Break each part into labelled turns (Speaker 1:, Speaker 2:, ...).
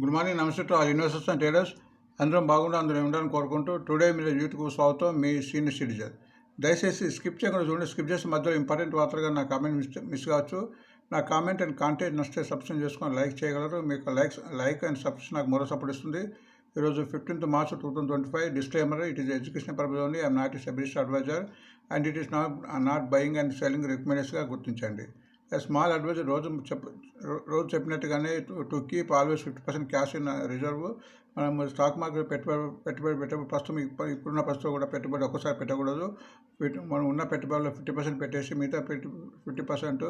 Speaker 1: Good morning నమస్తే to all investors and traders. అందరం బాగుండా అందరం ఉండాలని కోరుకుంటూ టుడే మీరు యూట్యూబ్ స్వాగతం మీ సీనియర్ సిటిజన్. దయచేసి స్కిప్ చేయకుండా చూడండి స్కిప్ చేసే మధ్యలో ఇంపార్టెంట్ వార్తలుగా నా కామెంట్ మిస్ మిస్ కావచ్చు. నా కామెంట్ అండ్ కాంటెంట్ నచ్చితే సబ్స్క్రైబ్ చేసుకొని లైక్ చేయగలరు. మీకు లైక్స్ లైక్ అండ్ సబ్స్క్రైబ్ నాకు మరో సపోర్ట్ ఇస్తుంది. ఈరోజు fifteenth March two thousand twenty five. Disclaimer it is education purpose only I'm not is advisor and it is not not buying and selling రికమెండేషన్గా గుర్తించండి. Small advisor రోజు చెప్ రోజు చెప్పినట్టుగానే to keep always fifty percent cash in reserve మనం stock market పెట్టుబడి పెట్టుబడి పెట్టబడి ప్రస్తుతం ఇప్పుడు ఇప్పుడున్న ప్రస్తుతం కూడా పెట్టుబడి ఒక్కసారి పెట్టకూడదు. మనం ఉన్న పెట్టుబడిలో ఫిఫ్టీ పర్సెంట్ పెట్టేసి మిగతా పెట్టి ఫిఫ్టీ పర్సెంట్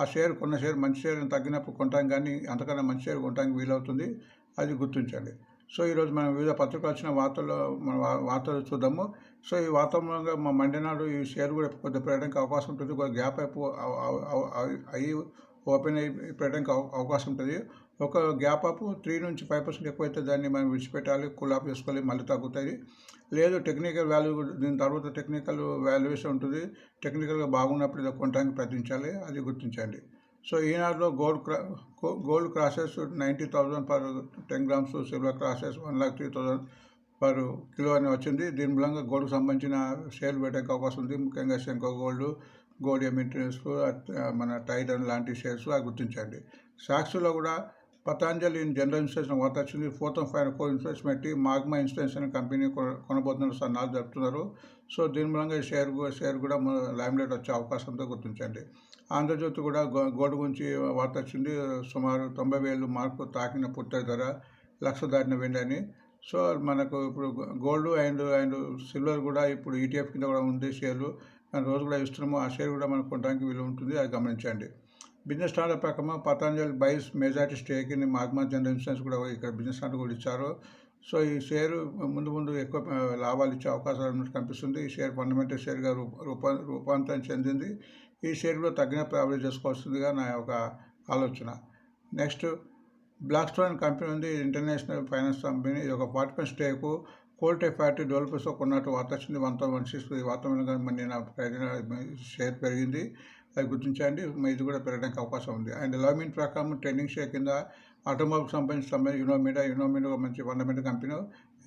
Speaker 1: ఆ షేర్ కొన్న షేర్ మంచి షేర్ తగ్గినప్పుడు కొంటాం కానీ అంతకన్నా మంచి షేర్ కొంటానికి వీలవుతుంది. అది గుర్తించాలి. సో ఈరోజు మనం వివిధ పత్రికలు వచ్చిన వార్తల్లో మన వార్తలు చూద్దాము. సో ఈ వాతావరణంగా మా మండేనాడు ఈ షేర్ కూడా కొద్దిగా పెట్టడానికి అవకాశం ఉంటుంది. కొద్ది గ్యాప్ అయిపో అవి- అయ్యి ఓపెన్ అయ్యి పెట్టడానికి అవకాశం ఉంటుంది. ఒక గ్యాప్ అప్ త్రీ నుంచి ఫైవ్ పర్సెంట్ ఎక్కువైతే దాన్ని మనం విడిచిపెట్టాలి కూల్ ఆఫ్ చేసుకోవాలి మళ్ళీ తగ్గుతుంది లేదు టెక్నికల్ వాల్యూ దీని తర్వాత టెక్నికల్ వాల్యుయేషన్ ఉంటుంది. టెక్నికల్గా బాగున్నప్పుడు ఇది కొనడానికి ప్రయత్నించాలి అది గుర్తించండి. సో ఈనాడులో gold క్రా gold crosses ninety thousand per ten grams silver crosses one lakh three thousand per kilo అని వచ్చింది. దీని మూలంగా గోల్డ్కి సంబంధించిన సేల్ పెట్టే అవకాశం ఉంది. ముఖ్యంగా శంకో గోల్డ్ గోల్డ్ ఎమిటెన్స్ మన టైటన్ లాంటి షేర్స్ అవి గుర్తించండి. సాక్షిలో కూడా పతాంజలి జనరల్ ఇన్సూరెన్స్ వార్త వచ్చింది. Fourth and five four insurance పెట్టి మాగ్మా ఇన్సూరెన్స్ అనే కంపెనీ కొనబోతున్నారు కొనబోతున్న సన్నాలు జరుపుతున్నారు. సో దీని మూలంగా ఈ షేర్ షేర్ కూడా లైమ్లైట్ వచ్చే అవకాశంతో గుర్తించండి. ఆంధ్రజ్యోతి కూడా గో- గోల్డ్ గురించి వార్త వచ్చింది సుమారు తొంభై వేలు మార్కు తాకిన పుట్ట ధర లక్ష దాటిన వెండి అని. సో మనకు ఇప్పుడు గోల్డ్ అండ్ అండ్ సిల్వర్ కూడా ఇప్పుడు ఈటీఎఫ్ కింద కూడా ఉంది షేర్లు. దాని రోజు కూడా ఇస్తున్నాము. ఆ షేర్ కూడా మనకు కొనడానికి వీలు ఉంటుంది. అది గమనించండి. బిజినెస్ స్టాండర్డ్ ప్రకారం Patanjali buys majority stake in Magma general insurance కూడా ఇక్కడ బిజినెస్ స్టాండర్డ్ కూడా ఇచ్చారు. సో ఈ షేర్ ముందు ముందు ఎక్కువ లాభాలు ఇచ్చే అవకాశాలు ఉన్నట్టు కనిపిస్తుంది. ఈ షేర్ ఫండమెంటల్ షేర్గా రూప రూపా రూపాంతరం చెందింది. ఈ షేర్ కూడా తగ్గినప్పుడు అభివృద్ధి చేసుకోవాల్సిందిగా నా యొక్క ఆలోచన. నెక్స్ట్ బ్లాక్ స్టోన్ కంపెనీ ఉంది ఇంటర్నేషనల్ ఫైనాన్స్ కంపెనీ. ఇది ఒక forty percent stake Kolte factory డెవలపర్స్తో కొన్నట్టు వార్త వచ్చింది. వన్ థౌసండ్ వన్ సిక్స్ ఈ వాతావరణంగా మరి నా ప్రయోజన షేర్ పెరిగింది. అది గుర్తించండి. ఇది కూడా పెరగడానికి అవకాశం ఉంది. అండ్ లవ్మిన్ ప్రకారం ట్రైనింగ్ షేర్ కింద ఆటోమొబైల్ సంబంధించిన సంబంధించి యునోమీడియా యునోమీడియా ఒక మంచి ఫండమెంటల్ కంపెనీ.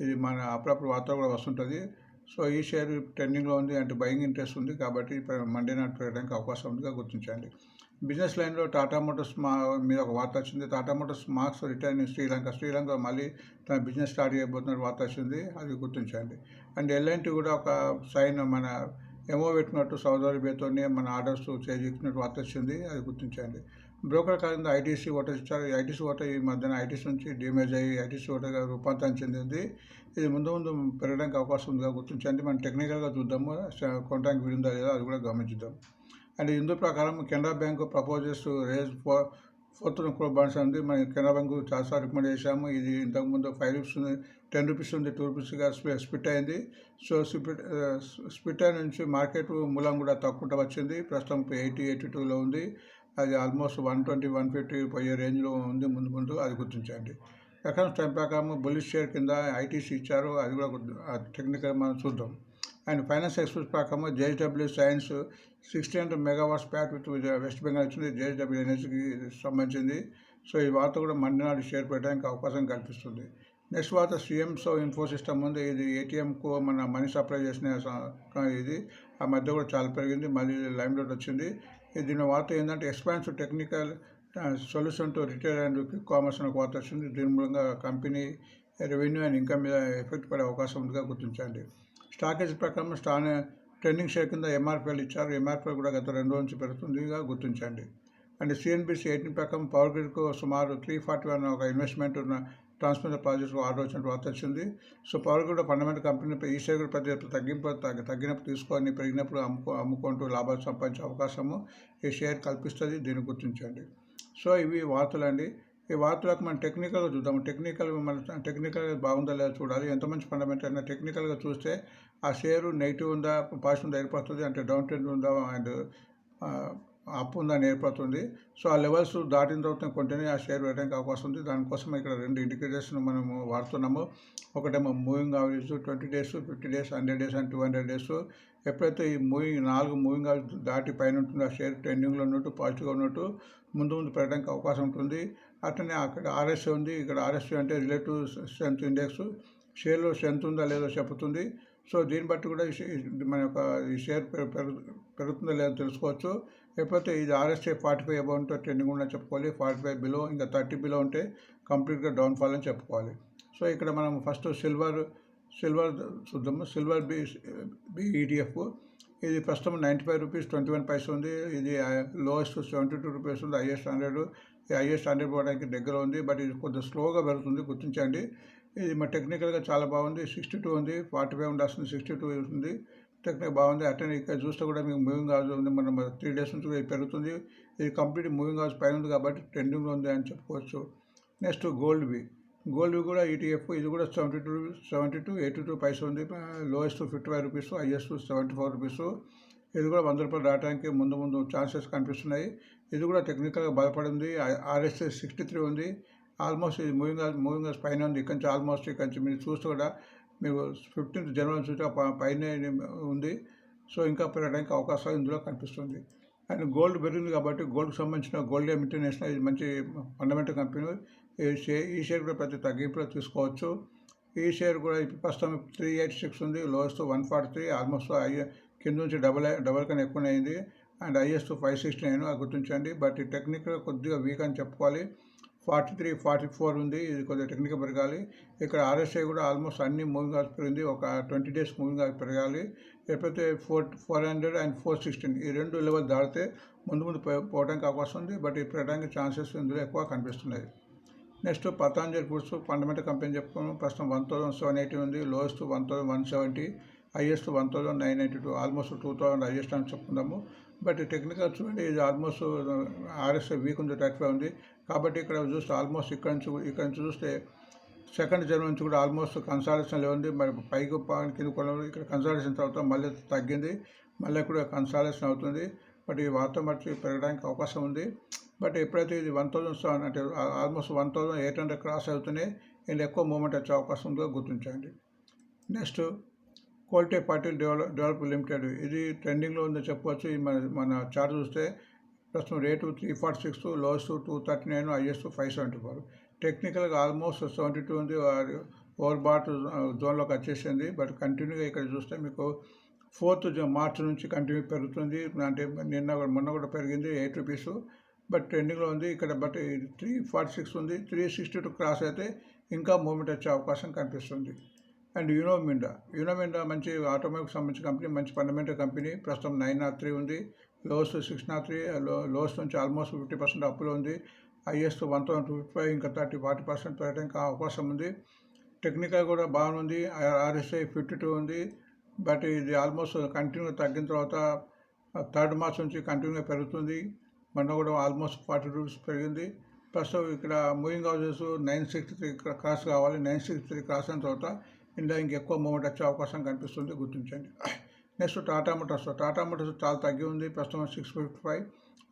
Speaker 1: ఇది మన అప్పుడప్పుడు వార్త కూడా వస్తుంటుంది. సో ఈ షేర్ ట్రెండింగ్లో ఉంది అంటే బయింగ్ ఇంట్రెస్ట్ ఉంది కాబట్టి మండే నాట్ పెట్టడానికి అవకాశం ఉందిగా గుర్తించండి. బిజినెస్ లైన్లో టాటా మోటార్స్ మా మీద ఒక వార్త వచ్చింది. Tata motors marks return Sri Lanka Sri Lanka మళ్ళీ తన బిజినెస్ స్టార్ట్ చేయబోతున్న వార్త వచ్చింది అది గుర్తించండి. అండ్ ఎల్ఎన్టీ కూడా ఒక సైన్ మన ఎమో పెట్టినట్టు సౌదీ అరేబియాతోనే మన ఆర్డర్స్ చేయించినట్టు వార్త వచ్చింది అది గుర్తించండి. బ్రోకర్ కాకుండా ఐటీసీ ఓటర్ ఇచ్చారు. ఐటీసీ ఓటర్ ఈ మధ్యన ఐటీసీ నుంచి డ్యామేజ్ అయ్యి ఐటీసీ ఓటర్గా రూపాంతరం చెందింది. ఇది ముందు ముందు పెరగడానికి అవకాశం ఉందిగా గుర్తించండి. మనం టెక్నికల్గా చూద్దాము. కొనడానికి వీలుందా లేదా అది కూడా గమనించుద్దాం అండ్ ఇందు ప్రకారం Canara bank proposes raise four fourth కూడా బాండ్స్ ఉంది. మనం కెనరా బ్యాంకు చాలాసార్లు రికమెండ్ చేశాము. ఇది ఇంతకుముందు ఫైవ్ రూపీస్ ఉంది టెన్ రూపీస్ ఉంది టూ రూపీస్గా స్ప్లి- స్ప్లిట్ అయింది. సో స్పిట్ స్పిట్ అయిన నుంచి మార్కెట్ మూలం కూడా తక్కువ వచ్చింది. ప్రస్తుతం ఎయిటీ ఎయిటీ టూలో ఉంది. అది almost one twenty one fifty పోయే రేంజ్లో ఉంది ముందు ముందు అది గుర్తించండి. ఎకనామిక్స్ టైం ప్రకారం బుల్లిష్ షేర్ కింద ఐటీసీ ఇచ్చారు అది కూడా టెక్నికల్ మనం చూద్దాం. అండ్ ఫైనాన్స్ ఎక్స్ప్రెస్ ప్రకారం J H W signs sixty hundred megawatts pact with west Bengal వచ్చింది జేహెచ్డబ్ల్యూ ఎనర్జీకి సంబంధించింది. సో ఈ వార్త కూడా మండి నాడు షేర్ పెట్టడానికి అవకాశం కల్పిస్తుంది. నెక్స్ట్ వార్త సిఎంసో ఇన్ఫో సిస్టమ్ ఉంది. ఇది ఏటీఎంకు మన మనీ సప్లై చేసిన ఇది. ఆ మధ్య కూడా చాలా పెరిగింది. మళ్ళీ లైమ్ రోడ్ వచ్చింది. దీని వార్త ఏంటంటే expansive technical solution to retail and quick commerce అనే వార్త వచ్చింది. దీని మూలంగా కంపెనీ రెవెన్యూ అండ్ ఇన్కమ్ మీద ఎఫెక్ట్ పడే అవకాశం ఉందిగా గుర్తించండి. స్టాకేజ్ ప్రకారం స్టాన్ ట్రెండింగ్ షేర్ కింద ఎంఆర్పీఎల్ ఇచ్చారు. ఎంఆర్పీఎల్ కూడా గత రెండు రోజుల నుంచి పెరుగుతుందిగా గుర్తించండి. అండ్ సిఎన్బిసి ఎయిటీన్ ప్రకారం పవర్ గ్రిడ్కు సుమారు త్రీ ఫార్టీ వన్ ఒక ఇన్వెస్ట్మెంట్ ఉన్న ట్రాన్స్మిటర్ ప్రాజెక్ట్ ఆర్డర్ వచ్చినట్టు వార్త వచ్చింది. సో పవర్ కూడా ఫండమెంటల్ కంపెనీ ఈ షేర్ కూడా ప్రతి తగ్గింపు తగ్గినప్పుడు తీసుకొని పెరిగినప్పుడు అమ్ముకో అమ్ముకుంటూ లాభాలు సంపాదించే అవకాశము ఈ షేర్ కల్పిస్తుంది. దీన్ని గుర్తించండి. సో ఇవి వార్తలండి. ఈ వార్తలకు మనం టెక్నికల్గా చూద్దాము. టెక్నికల్ మన టెక్నికల్గా బాగుందా లేదా చూడాలి. ఎంత మంచి ఫండమెంటల్ అయినా టెక్నికల్గా చూస్తే ఆ షేరు నెగిటివ్ ఉందా పాజిటివ్ ఉందా ఏర్పడుతుంది అంటే డౌన్ ట్రెండ్ ఉందా అండ్ అప్పు ఉందని ఏర్పడుతుంది. సో ఆ లెవెల్స్ దాటిన తర్వాత కొంటేనే ఆ షేర్ పెట్టడానికి అవకాశం ఉంది. దానికోసం ఇక్కడ రెండు ఇండికేటర్స్ మనము వాడుతున్నాము. ఒకటేమో moving average twenty days fifty days hundred days and two hundred days. ఎప్పుడైతే ఈ మూవింగ్ నాలుగు మూవింగ్ యావరేజ్ దాటి పైన ఉంటుంది ఆ షేర్ ట్రెండింగ్లో ఉన్నట్టు పాజిటివ్గా ఉన్నట్టు ముందు ముందు పెట్టడానికి అవకాశం ఉంటుంది. అట్లనే అక్కడ ఆర్ఎస్ ఉంది. ఇక్కడ ఆర్ఎస్ అంటే రిలేటివ్ స్ట్రెంత్ ఇండెక్స్. షేర్లో స్ట్రెంత్ ఉందా లేదో చెప్తుంది సో దీన్ని బట్టి కూడా మన యొక్క ఈ షేర్ పెరుగు పెరుగుతుందో లేదో తెలుసుకోవచ్చు. లేకపోతే ఇది R S A forty five above ఉంటే ట్రెండింగ్ ఉందని చెప్పుకోవాలి. ఫార్టీ ఫైవ్ బిలో ఇంకా థర్టీ బిలో ఉంటే కంప్లీట్గా డౌన్ఫాల్ అని చెప్పుకోవాలి. సో ఇక్కడ మనం ఫస్ట్ సిల్వర్ సిల్వర్ చూద్దాము. Silver B B E D F ఇది ప్రస్తుతం ninety five rupees twenty one paise ఉంది. ఇది లోయెస్ట్ సెవెంటీ టూ రూపీస్ ఉంది. Highest hundred. ఈ హైయెస్ట్ హండ్రెడ్ పోవడానికి దగ్గర ఉంది. బట్ ఇది కొంచెం స్లోగా పెరుగుతుంది. గుర్తించండి. ఇది మా టెక్నికల్గా చాలా బాగుంది. సిక్స్టీ టూ ఉంది. ఫార్టీ ఫైవ్ ఉండాల్సింది. సిక్స్టీ టూ ఉంది. టెక్నిక్ బాగుంది. అట్లనే ఇక్కడ చూస్తే కూడా మీకు మూవింగ్ హౌస్ ఉంది. మనం త్రీ డేస్ నుంచి కూడా ఇది పెరుగుతుంది. ఇది కంప్లీట్ మూవింగ్ హౌస్ పైన ఉంది కాబట్టి ట్రెండింగ్లో ఉంది అని చెప్పుకోవచ్చు. నెక్స్ట్ గోల్డ్ బి గోల్డ్ కూడా ఈటీఎఫ్ ఇది కూడా seventy two seventy two eighty two paisa ఉంది. Lowest fifty five rupees highest seventy four rupees ఇది కూడా వంద రూపాయలు రావడానికి ముందు ముందు ఛాన్సెస్ కనిపిస్తున్నాయి. ఇది కూడా టెక్నికల్గా బలపడింది. R S S sixty three ఉంది. ఆల్మోస్ట్ ఇది మూవింగ్ మూవింగ్ పైన ఉంది. ఇక్కడి నుంచి ఆల్మోస్ట్ ఇక్కడి నుంచి మీరు చూస్తే కూడా మీకు ఫిఫ్టీన్త్ జనవరి నుంచి పైన ఉంది. సో ఇంకా పెరగడానికి అవకాశాలు ఇందులో కనిపిస్తుంది. అండ్ గోల్డ్ పెరిగింది కాబట్టి గోల్డ్కి సంబంధించిన గోల్డ్ ఇంటర్నేషనల్ ఇది మంచి ఫండమెంటల్ కంపెనీ. ఈ షేర్ ఈ షేర్ కూడా ప్రతి తగ్గింపులో తీసుకోవచ్చు. ఈ షేర్ కూడా ప్రస్తుతం త్రీ ఎయిట్ సిక్స్ ఉంది. Lowest one forty three almost అయ్యే కింద నుంచి డబల్ డబల్ కన్నా ఎక్కువనే అయింది. And highest five sixty nine గుర్తించండి. బట్ టెక్నిక్ కొద్దిగా వీక్ అని చెప్పుకోవాలి. ఫార్టీ త్రీ ఫార్టీ ఫోర్ ఉంది. ఇది కొద్దిగా టెక్నికల్ పెరగాలి. ఇక్కడ ఆర్ఎస్ఐ కూడా ఆల్మోస్ట్ అన్ని మూవింగ్ ఆఫ్ పెరిగింది. ఒక ట్వంటీ డేస్ మూవింగ్ ఆఫ్ పెరగాలి. లేకపోతే four four hundred and four sixteen ఈ రెండు లెవెల్ దాటితే ముందు ముందు పోవడానికి అవకాశం ఉంది. బట్ ఇప్పుడు ఛాన్సెస్ ఇందులో ఎక్కువ కనిపిస్తున్నాయి. Next Patanjali foods fundamental company చెప్పుకున్నాం. ప్రస్తుతం వన్ థౌసండ్ సెవెన్ ఎయిటీ ఉంది. Lowest one thousand one seventy. Highest one thousand nine eighty two almost two thousand highest అని చెప్పుకుందాము. బట్ టెక్నికల్ చూడండి ఇది ఆల్మోస్ట్ ఆర్ఎస్ వీక్ ఉంది థర్టీ ఫైవ్ ఉంది కాబట్టి ఇక్కడ చూస్తే ఆల్మోస్ట్ ఇక్కడ నుంచి ఇక్కడ నుంచి చూస్తే సెకండ్ జర్మన్ నుంచి కూడా ఆల్మోస్ట్ కన్సాలేషన్ ఉంది. మరి పైకి పా- కింద ఇక్కడ కన్సాలేషన్ తర్వాత మళ్ళీ తగ్గింది. మళ్ళీ కూడా కన్సాలేషన్ అవుతుంది. బట్ ఈ వార్త మట్టి పెరగడానికి అవకాశం ఉంది. బట్ ఎప్పుడైతే ఇది వన్ థౌజండ్ సెవెన్ అంటే almost one thousand eight hundred cross అవుతున్నాయి ఇందులో ఎక్కువ మూమెంట్ వచ్చే అవకాశం ఉందో గుర్తించండి. Next quality Patil develop develop limited. ఇది ట్రెండింగ్లో ఉందని చెప్పవచ్చు ఈ మన మన చార్ట్ చూస్తే ప్రస్తుతం rate three forty six lowest two thirty nine highest five seventy four. టెక్నికల్గా ఆల్మోస్ట్ సెవెంటీ టూ ఉంది. ఓవర్ బాట్ జోన్లోకి వచ్చేసింది. బట్ కంటిన్యూగా ఇక్కడ చూస్తే మీకు ఫోర్త్ మార్చ్ నుంచి కంటిన్యూ పెరుగుతుంది. అంటే నిన్న మొన్న కూడా పెరిగింది ఎయిట్ రూపీస్. బట్ ట్రెండింగ్లో ఉంది ఇక్కడ. బట్ త్రీ ఫార్టీ సిక్స్ ఉంది. త్రీ సిక్స్టీ టూ క్రాస్ అయితే ఇంకా మూమెంట్ వచ్చే అవకాశం కనిపిస్తుంది. అండ్ యూనోమిండా యూనోమిండా మంచి ఆటోమేటిక్ సంబంధించిన కంపెనీ మంచి ఫండమెంటల్ కంపెనీ. ప్రస్తుతం నైన్ నాట్ త్రీ ఉంది. లోస్ సిక్స్ నాట్ త్రీ లో లోస్ నుంచి ఆల్మోస్ట్ ఫిఫ్టీ పర్సెంట్ అప్పులో ఉంది. Highest one thousand two fifty five ఇంకా థర్టీ ఫార్టీ పర్సెంట్ పెరగడానికి అవకాశం ఉంది. టెక్నికల్ కూడా బాగుంది. ఆర్ఎస్ఐ ఫిఫ్టీ టూ ఉంది. బట్ ఇది ఆల్మోస్ట్ కంటిన్యూ తగ్గిన తర్వాత థర్డ్ మార్చ్ నుంచి కంటిన్యూగా పెరుగుతుంది. మొన్న కూడా ఆల్మోస్ట్ ఫార్టీ రూపీస్ పెరిగింది. ప్రస్తుతం ఇక్కడ moving averages nine sixty three cross కావాలి. నైన్ సిక్స్టీ త్రీ క్రాస్ అయిన తర్వాత ఇందులో ఇంకెక్కువ మూమెంట్ వచ్చే అవకాశం కనిపిస్తుంది గుర్తించండి. Next Tata Motors. Tata Motors చాలా తగ్గి ఉంది. ప్రస్తుతం six fifty five.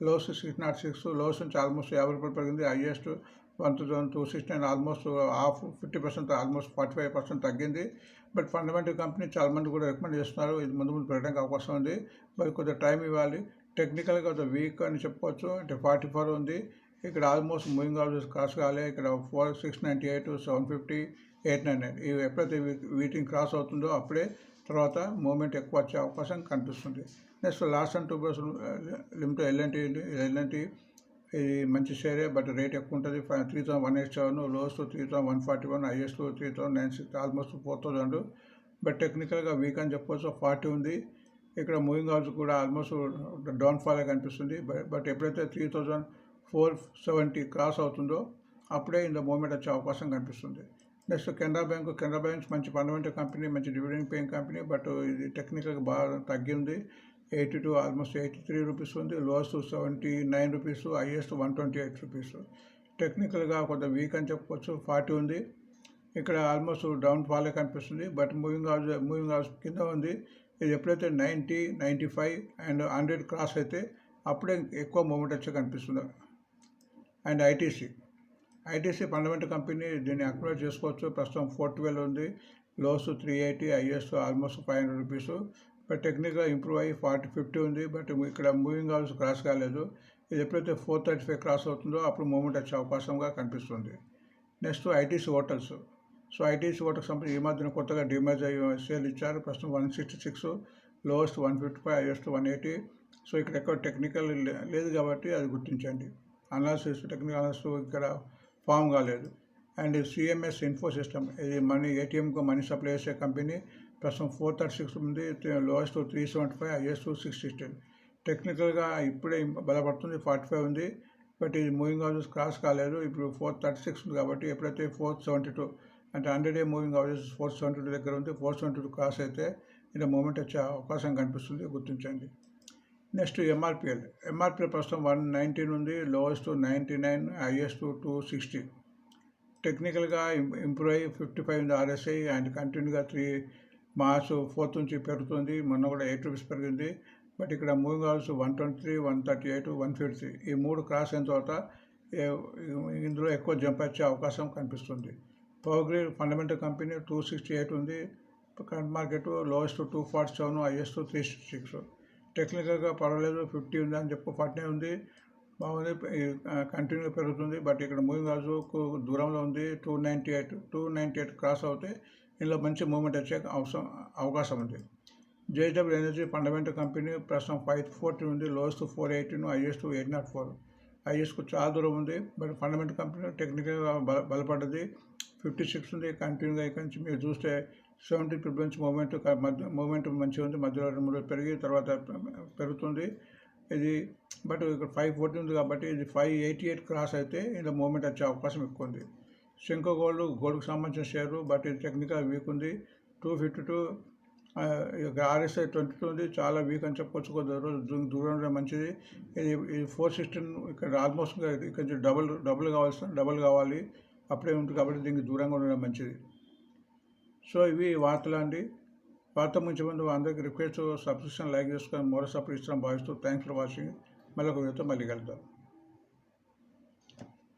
Speaker 1: Lows six naught six. Lows నుంచి ఆల్మోస్ట్ యాభై రూపాయలు పెరిగింది. Highest one thousand two six nine. Almost half fifty percent almost forty five percent తగ్గింది. బట్ ఫండమెంటల్ కంపెనీ చాలా మంది కూడా రికమెండ్ చేస్తున్నారు. ఇది ముందు ముందు పెరగడానికి అవకాశం ఉంది. మరి కొద్దిగా టైం ఇవ్వాలి. టెక్నికల్గా కొద్దిగా వీక్ అని చెప్పుకోవచ్చు అంటే ఫార్టీ ఫోర్ ఉంది. ఇక్కడ ఆల్మోస్ట్ మూవింగ్ ఆఫ్ క్రాస్ కాలే. ఇక్కడ four six ninety eight seven fifty eight nine nine ఇవి ఎప్పుడైతే వీటిని క్రాస్ అవుతుందో అప్పుడే తర్వాత మూమెంట్ ఎక్కువ వచ్చే అవకాశం కనిపిస్తుంది. Next Larsen and Toubro limited L and T L and T ఇది మంచి షేరే బట్ రేట్ ఎక్కువ ఉంటుంది. Three thousand one eight seven lowest three thousand one forty one highest three thousand nine six almost four thousand but టెక్నికల్గా weak అని చెప్పవచ్చు forty ఉంది. ఇక్కడ మూవింగ్ హౌస్ కూడా ఆల్మోస్ట్ డౌన్ ఫాల్ కనిపిస్తుంది. బట్ బట్ ఎప్పుడైతే three thousand four seventy cross అవుతుందో అప్పుడే ఇంత మూమెంట్ వచ్చే అవకాశం కనిపిస్తుంది. Next Canara bank Canara bank మంచి ఫండమెంటల్ కంపెనీ మంచి డివిడెండ్ పేయింగ్ కంపెనీ బట్ ఇది టెక్నికల్గా బాగా తగ్గింది. Eighty two almost eighty three rupees ఉంది. Lowest seventy nine rupees highest one twenty eight rupees టెక్నికల్గా కొంత వీక్ అని చెప్పుకోవచ్చు ఫార్టీ ఉంది. ఇక్కడ ఆల్మోస్ట్ డౌన్ ఫాలే కనిపిస్తుంది. But moving average moving average కింద ఉంది. ఇది ఎప్పుడైతే ninety ninety five and hundred cross అయితే అప్పుడే ఎక్కువ మూమెంట్ వచ్చే కనిపిస్తుంది. And ITC ITC fundamental company దీన్ని అక్వైర్ చేసుకోవచ్చు. ప్రస్తుతం ఫోర్ ట్వెల్వ్ ఉంది. Lows three eighty is almost five hundred rupees. But టెక్నిక్గా improve అయ్యి ఫార్టీ ఫిఫ్టీ ఉంది. బట్ ఇక్కడ మూవింగ్ హౌస్ క్రాస్ కాలేదు. ఇది ఎప్పుడైతే ఫోర్ థర్టీ ఫైవ్ క్రాస్ అవుతుందో అప్పుడు మూమెంట్ వచ్చే అవకాశంగా కనిపిస్తుంది. Next ITC hotels. So ITC hotels సంబంధించి ఈ మధ్యన కొత్తగా డిమేజ్ అయ్యి సేల్ ఇచ్చారు. ప్రస్తుతం one sixty six lowest one fifty five highest one eighty. So ఇక్కడ ఎక్కువ టెక్నికల్ లేదు కాబట్టి అది గుర్తించండి. అనాలిసిస్ టెక్నికల్ అనాలిసిస్ ఇక్కడ ఫామ్ కాలేదు. అండ్ సిఎంఎస్ ఇన్ఫో సిస్టమ్ ఇది మనీ ఏటీఎంకు మనీ సప్లై చేసే కంపెనీ ప్రస్తుతం ఫోర్ థర్టీ సిక్స్ ఉంది lowest three seventy five highest six sixteen టెక్నికల్గా ఇప్పుడే బలపడుతుంది ఫార్టీ ఫైవ్ ఉంది బట్ ఇది మూవింగ్ హౌసెస్ క్రాస్ కాలేదు. ఇప్పుడు ఫోర్ థర్టీ సిక్స్ ఉంది కాబట్టి ఎప్పుడైతే ఫోర్ సెవెంటీ టూ అంటే హండ్రెడ్ ఏ moving averages four seventy two దగ్గర ఉంది ఫోర్ సెవెంటీ టూ క్రాస్ అయితే ఇలా మూమెంట్ వచ్చే అవకాశం కనిపిస్తుంది గుర్తించండి. నెక్స్ట్ ఎంఆర్పిఎల్ ఎంఆర్పిఎల్ ప్రస్తుతం వన్ నైన్టీన్ ఉంది lowest ninety nine highest two sixty. టెక్నికల్గా ఇంప్రూవ్ అయ్యి ఫిఫ్టీ ఫైవ్ ఉంది ఆర్ఎస్ఐ అండ్ కంటిన్యూగా త్రీ మార్చ్ ఫోర్త్ నుంచి పెరుగుతుంది. మొన్న కూడా ఎయిట్ రూపీస్ పెరిగింది. బట్ ఇక్కడ moving averages one twenty three one thirty eight one fifty ఈ మూడు క్రాస్ అయిన తర్వాత ఇందులో ఎక్కువ జంప్ వచ్చే అవకాశం కనిపిస్తుంది. Power grid fundamental company two sixty eight ఉంది. Current market lowest two forty seven highest three sixty six. టెక్నికల్గా పర్వాలేదు ఫిఫ్టీ ఉంది అని చెప్పు ఫార్టీ ఉంది. బాగుంది కంటిన్యూగా పెరుగుతుంది. బట్ ఇక్కడ మూవింగ్ అవర్స్కు దూరంలో ఉంది. Two ninety eight two ninety eight cross అవుతే ఇందులో మంచి మూమెంట్ వచ్చే అవసరం అవకాశం ఉంది. జేడబ్ల్యూ ఎనర్జీ ఫండమెంటల్ కంపెనీ ప్రస్తుతం ఫైవ్ ఫోర్టీ ఉంది. Lowest four eighteen highest eight naught four. హైయెస్ట్కు చాలా దూరం ఉంది. బట్ ఫండమెంటల్ కంపెనీ టెక్నికల్గా బల బలపడ్డది. ఫిఫ్టీ సిక్స్ ఉంది కంటిన్యూగా ఇక్కడ నుంచి మీరు చూస్తే సెవెంటీ ప్రిబ్లెన్స్ మూమెంట్ మధ్య మూమెంట్ మంచిగా ఉంది మధ్యలో రెండు మూడు పెరిగి తర్వాత పెరుగుతుంది. ఇది బట్ ఇక్కడ ఫైవ్ ఫోర్టీ ఉంది కాబట్టి ఇది ఫైవ్ ఎయిటీ ఎయిట్ క్రాస్ అయితే ఇందులో మూమెంట్ వచ్చే అవకాశం ఎక్కువ ఉంది. శంకో గోల్డ్ గోల్డ్కి సంబంధించిన షేరు బట్ ఇది టెక్నికల్ వీక్ ఉంది. Two fifty two RSI twenty two ఉంది. చాలా వీక్ అని చెప్పొచ్చు కొద్ది రోజు దూరంలో మంచిది. ఇది ఇది ఫోర్ సిక్స్టీన్ ఇక్కడ ఆల్మోస్ట్ ఇక్కడ డబుల్ డబుల్ కావాల్సిన డబుల్ కావాలి. అప్పుడే ఉంటుంది కాబట్టి దీనికి దూరంగా ఉండడం మంచిది. సో ఇవి వార్తలు అండి. వార్త ముంచే ముందు అందరికీ రిక్వెస్ట్ సబ్స్క్రిప్షన్ లైక్ చేసుకొని మరో సపోర్ట్ ఇస్తాం భావిస్తూ థ్యాంక్స్ ఫర్ వాచింగ్. మళ్ళీ ఒక వీడియోతో మళ్ళీ కలుద్దాం.